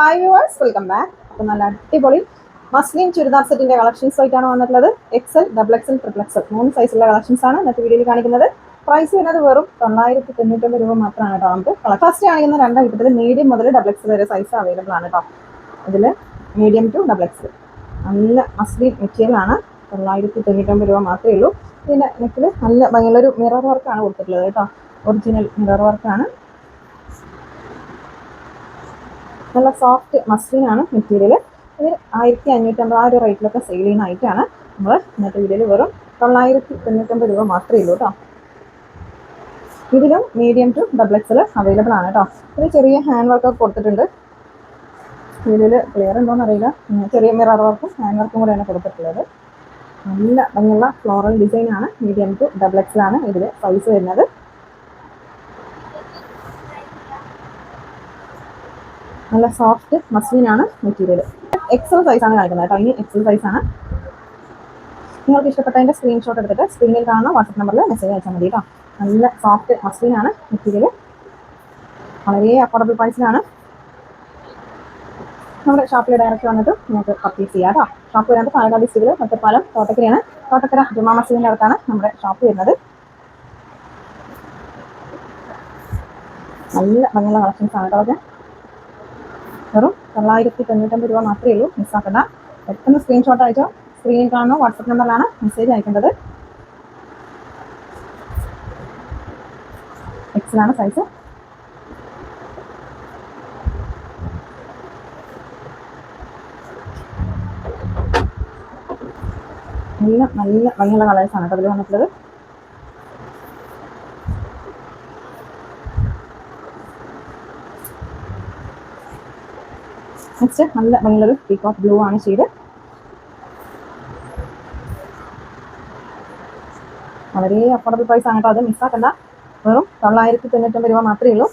Hi viewers welcome back അപ്പോൾ നല്ല അടിപൊളി മസ്ലിൻ ചുരിദാർ സെറ്റിന്റെ കളക്ഷൻസ് ആയിട്ടാണ് വന്നിട്ടുള്ളത്. XL double XL triple XL മൂന്ന് സൈസുള്ള കളക്ഷൻസ് ആണ് ഇന്നത്തെ വീഡിയോയിൽ കാണിക്കുന്നത്. പ്രൈസ് വരുന്നത് വെറും തൊള്ളായിരത്തി തൊണ്ണൂറ്റൊമ്പത് രൂപ മാത്രമാണ് കേട്ടോ. നമുക്ക് ഫസ്റ്റ് കാണിക്കുന്ന രണ്ടാം കിട്ടത്തിൽ മീഡിയം മുതൽ ഡബിൾ എക്സൽ വരെ സൈസ് അവൈലബിൾ ആണ് കേട്ടോ. ഇതിൽ മീഡിയം ടു ഡബിൾ എക്സൽ നല്ല മസ്ലിൻ മെറ്റീരിയൽ ആണ്. തൊള്ളായിരത്തി തൊണ്ണൂറ്റൊമ്പത് രൂപ മാത്രമേ ഉള്ളൂ. ഇതിന്റെ നെക്കിൽ നല്ല ഭയങ്കര ഒരു മിറർ വർക്കാണ് കൊടുത്തിട്ടുള്ളത് കേട്ടോ. ഒറിജിനൽ മിറർ വർക്കാണ് നല്ല സോഫ്റ്റ് മസ്ലിനാണ് മെറ്റീരിയൽ ഇത് ആയിരത്തി അഞ്ഞൂറ്റമ്പത് ആ ഒരു റേറ്റിലൊക്കെ സെയിൽ ചെയ്യുന്ന ആയിട്ടാണ് നമ്മൾ ഇന്നത്തെ വീഡിയോയിൽ വെറും തൊള്ളായിരത്തി തൊണ്ണൂറ്റമ്പത് രൂപ മാത്രമേ ഉള്ളൂ കേട്ടോ ഇതിലും medium to double XL available ആണ് കേട്ടോ ഇതിൽ ചെറിയ ഹാൻഡ് വർക്കൊക്കെ കൊടുത്തിട്ടുണ്ട്. വീഡിയോയിൽ ക്ലിയർ ഉണ്ടോയെന്ന് അറിയില്ല ചെറിയ മിറർ വർക്കും ഹാൻഡ് വർക്കും കൂടെയാണ് കൊടുത്തിട്ടുള്ളത്. നല്ല ഭംഗിയുള്ള ഫ്ലോറൽ ഡിസൈനാണ് മീഡിയം ടു ഡബിൾ എക്സൽ ആണ് ഇതിൽ സൈസ് വരുന്നത്. നല്ല സോഫ്റ്റ് മസ്ലിൻ ആണ് മെറ്റീരിയൽ എക്സൽ ആണ് കാണിക്കുന്നത് കേട്ടോ. ഇനി എക്സൽ ആണ്. നിങ്ങൾക്ക് ഇഷ്ടപ്പെട്ടതിന്റെ സ്ക്രീൻഷോട്ട് എടുത്തിട്ട് സ്ക്രീനിൽ കാണുന്ന വാട്സപ്പ് നമ്പറിൽ മെസ്സേജ് അയച്ചാൽ മതി കേട്ടോ. നല്ല സോഫ്റ്റ് മസ്ലിൻ ആണ് മെറ്റീരിയൽ വളരെ അഫോർഡബിൾ പ്രൈസിലാണ് നമ്മുടെ ഷോപ്പിൽ ഡയറക്റ്റ് വന്നിട്ട് നിങ്ങൾക്ക് പർച്ചേസ് ചെയ്യാം കേട്ടോ. ഷോപ്പ് വരുന്നത് പാലക്കാട് ഡിസ്ട്രിക്റ്റിൽ ഒറ്റപ്പാലം തോട്ടക്കരയാണ് തോട്ടക്കര ജുമാ മസ്ജിദിന്റെ അടുത്താണ് നമ്മുടെ ഷോപ്പ് വരുന്നത്. നല്ല ഭംഗിയുള്ള കളക്ഷൻസ് ആണ് കേട്ടോ വെറും തൊള്ളായിരത്തി തൊണ്ണൂറ്റമ്പത് രൂപ മാത്രമേ ഉള്ളൂ. മിസ്സാക്കണ്ട പെട്ടെന്ന് സ്ക്രീൻഷോട്ട് അയച്ചോ. സ്ക്രീനിൽ കാണുന്ന വാട്സപ്പ് നമ്പറിലാണ് മെസ്സേജ് അയക്കേണ്ടത്. എക്സിലാണ് സൈസ് നല്ല നല്ല ഭംഗിയുള്ള കളേഴ്സാണ് കേട്ടോ അതിൽ വന്നിട്ടുള്ളത്. നെക്സ്റ്റ് നല്ല ഭംഗിയുള്ളൊരു പീക്കോക്ക് ബ്ലൂ ആണ് ചെയ്ത് വളരെ അഫോർഡബിൾ പ്രൈസ് ആണ് അത് മിസ്സാക്കണ്ട വെറും തൊള്ളായിരത്തി തൊണ്ണൂറ്റൊമ്പത് രൂപ മാത്രമേ ഉള്ളൂ.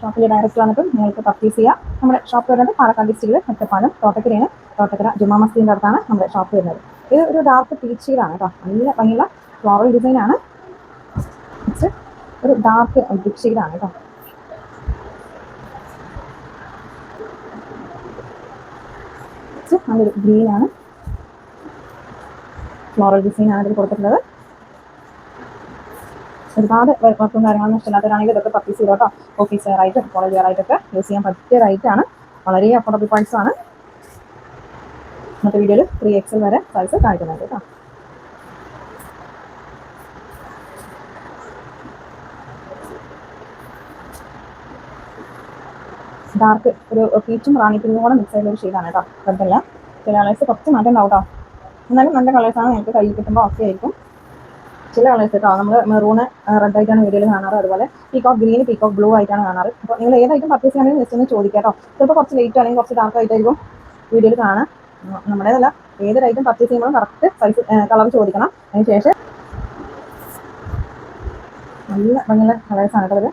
ഷോപ്പിലെ ഡയറക്റ്റ് വന്നിട്ട് നിങ്ങൾക്ക് പർച്ചേസ് ചെയ്യാം. നമ്മുടെ ഷോപ്പ് വരുന്നത് പാലക്കാട് ഡിസ്ട്രിക്റ്റിൽ ഒറ്റപ്പാലം തോട്ടക്കരയാണ്. തോട്ടക്കര ജുമാ മസ്ജിദിന്റെ അടുത്താണ് നമ്മുടെ ഷോപ്പ് വരുന്നത്. ഇത് ഒരു ഡാർക്ക് പീച്ച് കേട്ടോ. നല്ല ഭംഗിയുള്ള ഫ്ലോറൽ ഡിസൈനാണ് ഒരു ഡാർക്ക് ബ്രിക് കേട്ടോ. നെക്സ്റ്റ് നല്ലൊരു ഗ്രീൻ ആണ്. ഫ്ലോറൽ ഡിസൈൻ ആണ് ഇതിൽ കൊടുത്തിട്ടുള്ളത്. ഒരുപാട് വർക്കും കാര്യങ്ങളും ഇഷ്ടമില്ലാത്തവരാണെങ്കിൽ ഇതൊക്കെ പർച്ചേസ് ചെയ്തോ കേട്ടോ ഓഫീസ് ആയിട്ട് കോളേജ് വെയർ ആയിട്ടൊക്കെ യൂസ് ചെയ്യാൻ പറ്റിയ റൈറ്റ് ആണ്. വളരെ അഫോർഡബിൾ പ്രൈസ് ആണ്. ഇന്നത്തെ വീഡിയോയിൽ ത്രീ എക്സൽ വരെ സൈസ് കാണിക്കുന്നുണ്ട് കേട്ടോ ഡാർക്ക് ഒരു പീച്ചും റാണി പിങ്കും കൂടെ മിക്സ് ചെയ്ത ഒരു ഷെയ്ഡാണ് കേട്ടോ കുഴപ്പമില്ല. ചില കളേഴ്സ് കുറച്ച് മാറ്റം ഉണ്ടാവും കേട്ടോ എന്നാലും നല്ല കളേഴ്സാണ് നിങ്ങൾക്ക് കയ്യിൽ കിട്ടുമ്പോൾ ഓക്കെ ആയിരിക്കും. ചില കളേഴ്സ് കേട്ടോ നമ്മൾ മെറൂണ് റെഡ് ആയിട്ടാണ് വീഡിയോയിൽ കാണാറ്. അതുപോലെ പീക്കോക്ക് ഗ്രീൻ പീക്കോക്ക് ബ്ലൂ ആയിട്ടാണ് കാണാറ്. അപ്പോൾ നിങ്ങൾ ഏതായിട്ടും പർച്ചേസ് ചെയ്യണമെങ്കിൽ ജസ്റ്റ് ഒന്ന് ചോദിക്കാം കേട്ടോ ചിലപ്പോൾ കുറച്ച് ലേറ്റ് ആണെങ്കിൽ കുറച്ച് ഡാർക്ക് ആയിട്ടായിരിക്കും വീഡിയോയിൽ കാണാം. നമ്മുടേതല്ല ഏതൊരൈറ്റം പർച്ചേസ് ചെയ്യുമ്പോൾ കറക്റ്റ് സൈസ് കളർ ചോദിക്കണം. അതിന് ശേഷം നല്ല ഭംഗിയുള്ള കളേഴ്സാണ് കേട്ടോ ഇത്.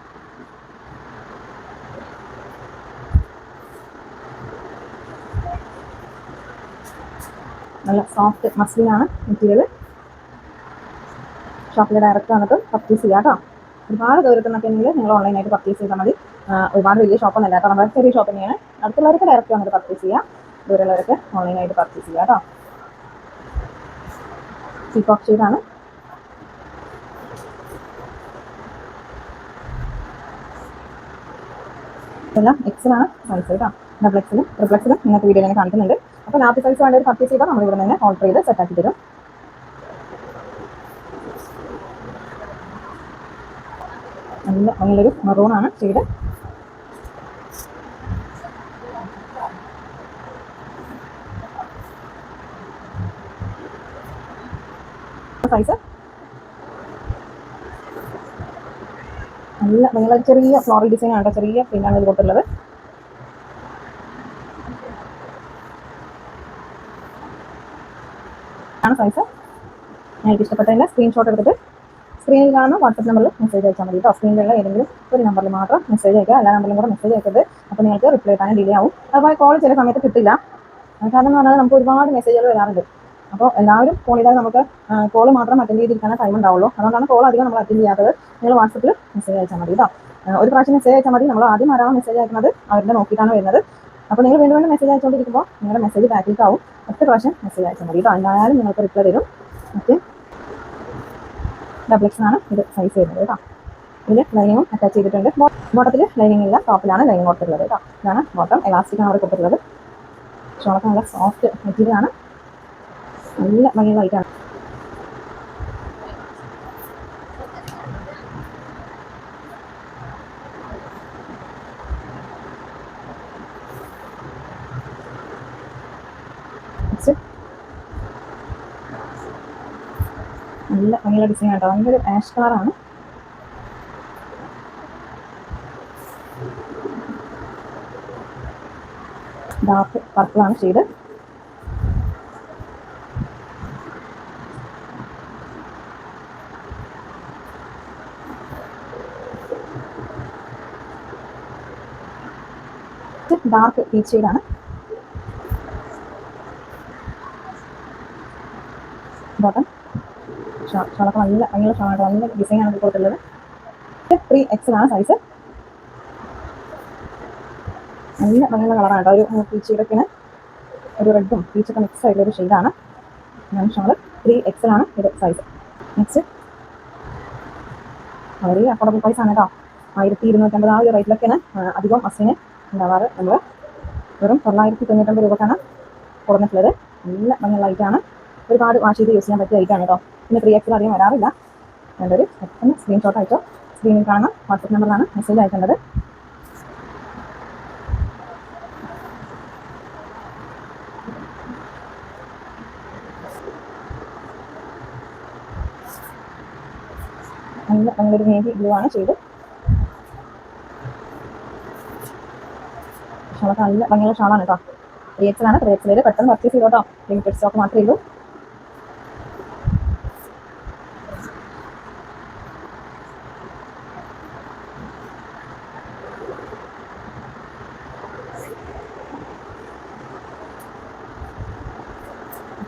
നല്ല സോഫ്റ്റ് മസിലാണ് മെറ്റീരിയൽ ഷോപ്പിൽ ഡയറക്റ്റ് വന്നിട്ട് പർച്ചേസ് ചെയ്യാം കേട്ടോ ഒരുപാട് ദൂരത്തു നിന്നൊക്കെ ഉണ്ടെങ്കിൽ നിങ്ങൾ ഓൺലൈനായിട്ട് പർച്ചേസ് ചെയ്താൽ മതി. ഒരുപാട് വലിയ ഷോപ്പൊന്നും കേട്ടോ നമ്മുടെ ചെറിയ ഷോപ്പ് തന്നെയാണ്. അടുത്തുള്ളവർക്ക് ഡയറക്റ്റ് വന്നിട്ട് പർച്ചേസ് ചെയ്യാം. ദൂരമുള്ളവർക്ക് ഓൺലൈനായിട്ട് പർച്ചേസ് ചെയ്യാം കേട്ടോ പീകോക്ക് ചെയ്താണ് എല്ലാം എക്സലാണ് സൈസ് കേട്ടോ ഡബിൾ എക്സലും ട്രിപ്പിൾ എക്സലും ഇന്നത്തെ വീഡിയോയിൽ കാണിക്കുന്നുണ്ട്. അപ്പോൾ ലാസ്റ്റ് സൈസ് വേണ്ടവർ പർച്ചേസ് ചെയ്താൽ നമ്മൾ ഇവിടെ നിന്ന് ഓർഡർ ചെയ്ത് സെറ്റ് ആക്കി തരും. നല്ല നല്ലൊരു ആണ് ഷെയ്ഡ് സൈസ് നല്ല നിങ്ങൾ ചെറിയ ഫ്ലോറൽ ഡിസൈൻ ആണ് ചെറിയ പിന്നാണ് ഇത് കൊടുത്തിട്ടുള്ളത് സൈസ് എനിക്ക് ഇഷ്ടപ്പെട്ടതിന്റെ സ്ക്രീൻഷോട്ട് എടുത്തിട്ട് സ്ക്രീനിൽ കാണുന്ന വാട്സപ്പ് നമ്പറിൽ മെസ്സേജ് അയച്ചാൽ മതി കേട്ടോ. സ്ക്രീനിലുള്ള ഏതെങ്കിലും ഒരു നമ്പറിൽ മാത്രം മെസ്സേജ് അയക്കുക. എല്ലാ നമ്പറിലും കൂടെ മെസ്സേജ് അയക്കരുത്. അപ്പോൾ നിങ്ങൾക്ക് റിപ്ലൈ തന്നെ ഡിലേ ആവും. അതുപോലെ കോൾ ചില സമയത്ത് കിട്ടില്ല. കാരണം എന്ന് പറഞ്ഞാൽ നമുക്ക് ഒരുപാട് മെസ്സേജുകൾ വരാറുണ്ട്. അപ്പോൾ എല്ലാവരും ഫോൺ ചെയ്താൽ നമുക്ക് കോൾ മാത്രം അറ്റൻഡ് ചെയ്തിരിക്കാനേ ടൈം ഉണ്ടാവുള്ളൂ. അതുകൊണ്ടാണ് കോൾ അധികം നമ്മൾ അറ്റൻഡ് ചെയ്യാത്തത്. നിങ്ങൾ വാട്സപ്പിൽ മെസ്സേജ് അയച്ചാൽ മതി കേട്ടോ. ഒരു പ്രാവശ്യം മെസ്സേജ് അയച്ചാൽ മതി. നമ്മൾ ആദ്യം ആരാണ് മെസ്സേജ് അയക്കുന്നത് അവരുടെ നോക്കിയിട്ടാണ് വരുന്നത്. അപ്പോൾ നിങ്ങൾ വീണ്ടും വീണ്ടും മെസ്സേജ് അയച്ചുകൊണ്ടിരിക്കുമ്പോൾ നിങ്ങളുടെ മെസ്സേജ് ബാക്കിലേക്ക് ആവും. ഒറ്റ പ്രാവശ്യം മെസ്സേജ് അയച്ചാൽ മതി കേട്ടോ. എന്തായാലും നിങ്ങൾക്ക് റിപ്ലൈ തരും. ഓക്കെ ഡബിൾ എക്സ് ആണ് ഇത് സൈസ് വരുന്നത് കേട്ടോ. ഇതിൽ ലൈനിങ്ങും അറ്റാച്ച് ചെയ്തിട്ടുണ്ട്. ബോട്ടത്തിൽ ലൈനിങ് ഇല്ല. ടോപ്പിലാണ് ലൈനിങ് കൊടുത്തിട്ടുള്ളത് കേട്ടോ. ഇതാണ് ബോട്ടം എലാസ്റ്റിക് ആണ് അവിടെ കൊടുത്തിട്ടുള്ളത്. ഷോളൊക്കെ നല്ല സോഫ്റ്റ് മെറ്റീരിയൽ ആണ്. നല്ല ലൈറ്റ് ഐറ്റാണ് നെക്സ്റ്റ് നല്ല ഭംഗിയുള്ള ഡിസൈൻ കേട്ടോ ഭയങ്കര ആഷ് കളറാണ് ഡാർക്ക് പർപ്പിളാണ് ഷെയ്ഡ് ഡാർക്ക് പീച്ച് ഷെയ്ഡാണ് ബോട്ടം ഷോളൊക്കെ നല്ല ഭയങ്കര ഷാളാണ് നല്ല ഡിസൈനാണ് ആണ് കൊടുത്തിട്ടുള്ളത്. ത്രീ ആണ് സൈസ് നല്ല ഭംഗിയുള്ള കളറാണ് കേട്ടോ. ഒരു പീച്ചിടൊക്കെ ഒരു റെഡും പീച്ചൊക്കെ മിക്സ് ആയിട്ടുള്ള ഒരു ഷെയ്ഡാണ് ഞാൻ ഷോൾ. ത്രീ ആണ് ഇത് സൈസ് നെക്സ്റ്റ് വളരെ അഫോർഡബിൾ പ്രൈസ് ആണ് കേട്ടോ. ആയിരത്തി ഇരുന്നൂറ്റമ്പത് ആ ഒരു റേറ്റിലൊക്കെയാണ് അധികം അസിന് ഉണ്ടാവാറ് നമ്മൾ വെറും തൊള്ളായിരത്തി തൊണ്ണൂറ്റമ്പത് രൂപക്കാണ് കുറഞ്ഞിട്ടുള്ളത് നല്ല ഭംഗിയുള്ള ഐറ്റാണ് ഒരുപാട് വാഷ് ചെയ്ത് യൂസ് ചെയ്യാൻ പറ്റിയ ഐറ്റാണ് കേട്ടോ പിന്നെ ത്രീ എക്സിൽ അധികം വരാറില്ല. നല്ലൊരു പെട്ടെന്ന് സ്ക്രീൻഷോട്ട് അയച്ചോ സ്ക്രീനിൽ കാണുന്ന വാട്സപ്പ് നമ്പറിലാണ് മെസ്സേജ് അയക്കേണ്ടത്. നല്ല നല്ലൊരു നേവി ബ്ലൂ ആണ് ചെയ്ത്. നല്ല ഭംഗിയുള്ള ഷാളാണ് കേട്ടോ ത്രീ എക്സിലാണ് ത്രീ എക്സിൽ പെട്ടെന്ന് പർച്ചേസ് ചെയ്തോട്ടോ ലിമിറ്റഡ് സ്റ്റോക്ക് മാത്രമേ ഉള്ളൂ.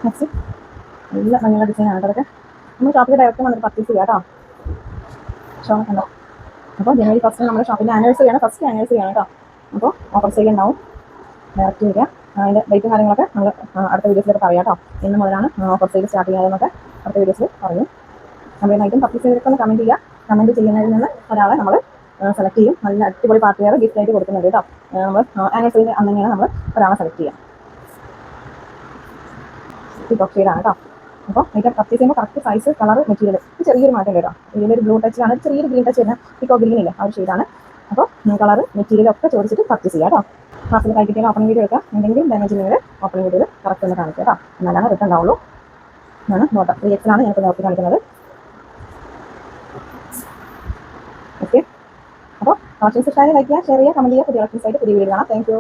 നെക്സ്റ്റ് നല്ല ഭംഗിയുള്ള ഡിസൈൻ ആണ് അതൊക്കെ നമ്മൾ ഷോപ്പിൽ ഡയറക്റ്റ് വന്നിട്ട് പർച്ചേസ് ചെയ്യാം കേട്ടോ. ഷോപ്പ് ഉണ്ടോ അപ്പോൾ ജനുവരി ഫസ്റ്റ് നമ്മുടെ ഷോപ്പിന്റെ ആനിവേഴ്സറി ആണ്. ഫസ്റ്റ് ആനിവേഴ്സറി ആണ് കേട്ടോ. അപ്പോൾ ഓഫർ സെയിൽ ഉണ്ടാവും. ഡയറക്റ്റ് വരിക. അതിന്റെ ഡേറ്റും കാര്യങ്ങളൊക്കെ നമ്മൾ അടുത്ത വീഡിയോസിലൊക്കെ പറയാം കേട്ടോ. ഇന്ന് മുതലാണ് ഓഫർ സെയിൽ സ്റ്റാർട്ട് ചെയ്യാതെന്നൊക്കെ അടുത്ത വീഡിയോസിൽ പറയും. ഐറ്റം പർച്ചേസ് ചെയ്തിട്ടൊന്ന് കമന്റ് ചെയ്യുക. കമന്റ് ചെയ്യുന്നതിൽ നിന്ന് ഒരാളെ നമ്മൾ സെലക്ട് ചെയ്യും. നല്ല അടിപൊളി പാർട്ടി ഗിഫ്റ്റ് ആയിട്ട് കൊടുക്കുന്നുണ്ട് കേട്ടോ. നമ്മൾ ആനിവേഴ്സറി അന്ന് തന്നെയാണ് നമ്മൾ ഒരാളെ സെലക്ട് ചെയ്യുക. പീകോക്ക് ഷെയ്ഡാണ് കേട്ടോ അപ്പോൾ ഐറ്റം പർച്ചേസ് ചെയ്യുമ്പോൾ കറക്റ്റ് സൈസ് കളർ മെറ്റീരിയൽ ചെറിയൊരു മാറ്റം കേട്ടോ ഇതിലൊരു ബ്ലൂ ടച്ചിലാണ് ചെറിയൊരു ഗ്രീൻ ടച്ച് വരുന്ന പീക്കോ ഗ്രീൻ ഇല്ല? ആ ഒരു ഷെയ്ഡാണ് അപ്പോൾ കളർ മെറ്റീരിയൽ ഒക്കെ ചോദിച്ചിട്ട് പർച്ചേസ് ചെയ്യാം കേട്ടോ ക്ലാസ്സിൽ കഴിക്കിട്ട് ഓപ്പൺ വീഡിയോ എടുക്കുക എന്തെങ്കിലും ഡാമേജ് ഉണ്ടെങ്കിൽ ഓപ്പൺ വീഡിയോയിൽ കറക്റ്റ് ഒന്ന് കാണിക്കുക കേട്ടോ എന്നാലാണ് റിട്ടേൺ ഉണ്ടാവുള്ളൂ. ആണ് നോട്ടം. ത്രീ എക്സിലാണ് ഞാനിപ്പോൾ നോക്കി കാണിക്കുന്നത്. ഓക്കെ അപ്പോൾ കളക്ഷൻസ് ഇഷ്ടമായി ലൈക്ക് ചെയ്യുക ഷെയർ ചെയ്യുക കമന്റ് ചെയ്യുക. പുതിയ കളക്ഷൻസ് ആയിട്ട് പുതിയ വീഡിയോ കാണാം. താങ്ക്